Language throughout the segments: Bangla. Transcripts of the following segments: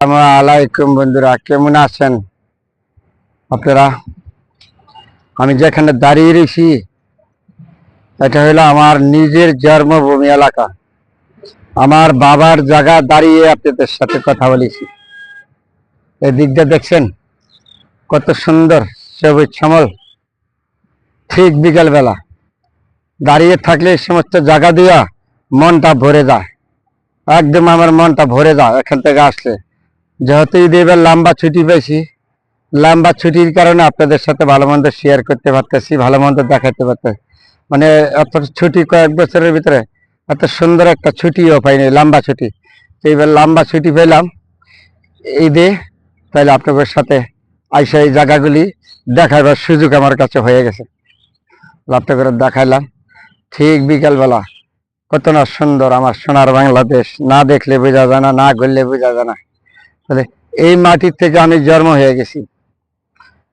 আলাইকুম বন্ধুরা, কেমন আছেন? আপনারা? আমি যেখানে দাঁড়িয়ে রয়েছি, এটা হলো আমার নিজের জন্মভূমি এলাকা। আমার বাবার জায়গা দাঁড়িয়ে আপনাদের সাথে কথা বলেছি। এই দিকটা দেখছেন, কত সুন্দর সবুজ শ্যামল ঠিক বিকালবেলা। দাঁড়িয়ে থাকলে এই সমস্ত জায়গা দিয়া মনটা ভরে যায়। একদম আমার মনটা ভরে যায় এখান থেকে আসলে। যেহেতু ঈদ এবার লম্বা ছুটি পেয়েছি লম্বা ছুটির কারণে আপনাদের সাথে ভালো মন্দ শেয়ার করতে পারতেছি, ভালো মন্দ দেখাতে পারতেছি। মানে অত ছুটি কয়েক বছরের ভিতরে এত সুন্দর একটা ছুটিও পাইনি, লম্বা ছুটি। তো এবার লম্বা ছুটি পেলাম ঈদে, তাহলে আপনাদের সাথে আইসা এই জায়গাগুলি দেখাবার সুযোগ আমার কাছে হয়ে গেছে। লাভটা করে দেখাইলাম, ঠিক বিকালবেলা কত না সুন্দর আমার সোনার বাংলাদেশ, না দেখলে বোঝা যায় না না ঘুরলে বোঝা যায় না। তাহলে এই মাটির থেকে আমি জন্ম হয়ে গেছি।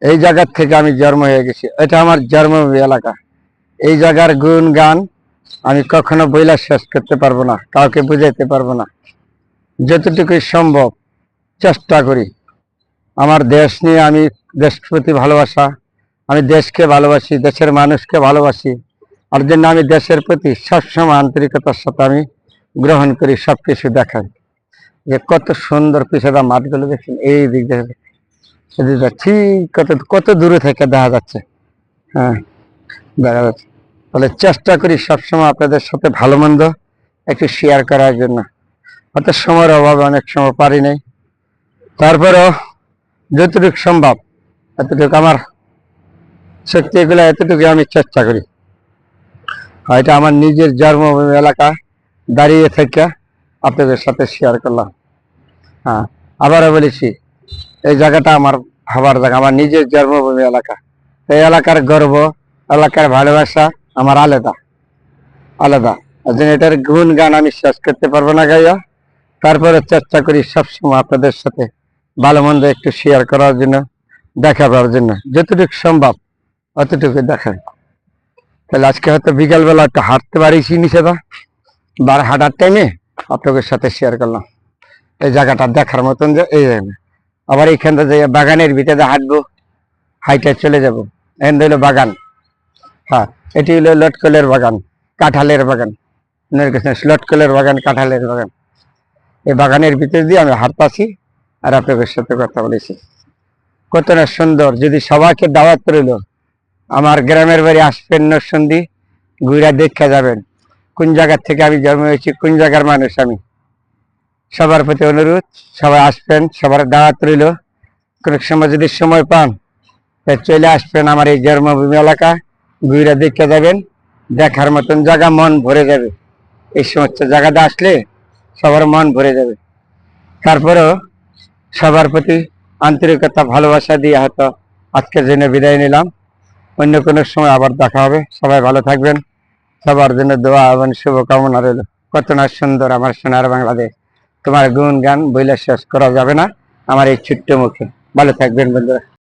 এই জায়গার থেকে আমি জন্ম হয়ে গেছি। এটা আমার জন্মভূমি এলাকা। এই জায়গার গুণ গান আমি কখনো বইলা শেষ করতে পারব না, কাউকে বুঝাইতে পারব না। যতটুকুই সম্ভব চেষ্টা করি। আমার দেশ নিয়ে আমি দেশ প্রতি ভালোবাসা, আমি দেশকে ভালোবাসি, দেশের মানুষকে ভালোবাসি। আর জন্য আমি দেশের প্রতি সবসময় আন্তরিকতার সাথে আমি গ্রহণ করি সব কিছু দেখাই। যে কত সুন্দর পিছাদা মাঠগুলো দেখছেন এই দিক এদিকে ঠিক কত কত দূরে থেকে দেখা যাচ্ছে। হ্যাঁ দেখা যাচ্ছে। তাহলে চেষ্টা করি সবসময় আপনাদের সাথে ভালো মন্দ একটু শেয়ার করার জন্য। হয়তো সময়ের অভাবে অনেক সময় পারি নাই। তারপরেও যতটুকু সম্ভব, এতটুকু আমার শক্তি এগুলো এতটুকু আমি চেষ্টা করি। এটা আমার নিজের জন্মভূমি এলাকা দাঁড়িয়ে থেকে আপনাদের সাথে শেয়ার করলাম। হ্যাঁ আবারও বলেছি, এই জায়গাটা আমার ভাবার জায়গা, আমার নিজের জন্মভূমি এলাকা। এই এলাকার গর্ব, এলাকার ভালোবাসা আমার আলাদা আলাদা। এটার গুণ গান আমি শেষ করতে পারব না গাইয়া, তারপরে চেষ্টা করি সবসময় আপনাদের সাথে ভালো মন্দ একটু শেয়ার করার জন্য, দেখাবার জন্য। যতটুকু সম্ভব অতটুকু দেখাই। তাহলে আজকে হয়তো বিকালবেলা একটু হাঁটতে পারিছি নিষেধা, বার হাঁটার টাইমে আপনাদের সাথে শেয়ার করলাম। এই জায়গাটা দেখার মতন যে এই আবার এইখান থেকে যাইয়া বাগানের ভিতরে হাঁটবো, হাইটে চলে যাব। এখান হলো বাগান। হ্যাঁ এটি হলো লটকলের বাগান, কাঁঠালের বাগান। লটকলের বাগান, কাঁঠালের বাগান। এই বাগানের ভিতর দিয়ে আমি হাঁটতাছি আর আপনাদের সাথে কথা বলেছি। কত না সুন্দর, যদি সবাইকে দাওয়াত রইল, আমার গ্রামের বাড়ি আসবেন নরসন্দি ঘুরা দেখা যাবেন। কোন জায়গার থেকে আমি জন্ম হয়েছি, কোন জায়গার মানুষ আমি? সবার প্রতি অনুরোধ, সবাই আসবেন, সবার দাওয়াত রইল। কোনো সময় যদি সময় পান চলে আসবেন আমার এই জন্মভূমি এলাকা, ঘুরে দেখতে যাবেন, দেখার মতন জায়গা মন ভরে যাবে। এই সমস্ত জায়গাতে আসলে সবার মন ভরে যাবে। তারপরেও সবার প্রতি আন্তরিকতা, ভালোবাসা দিয়ে হয়তো আজকের জন্য বিদায় নিলাম। অন্য কোনো সময় আবার দেখা হবে। সবাই ভালো থাকবেন। সবার জন্য দোয়া এবং শুভকামনা রইল। কত না সুন্দর আমার সোনার বাংলাদেশ। তোমার গুণ গান বইলা শেষ করা যাবে না। আমার এই ছোট্ট মুখে। ভালো থাকবেন বন্ধুরা।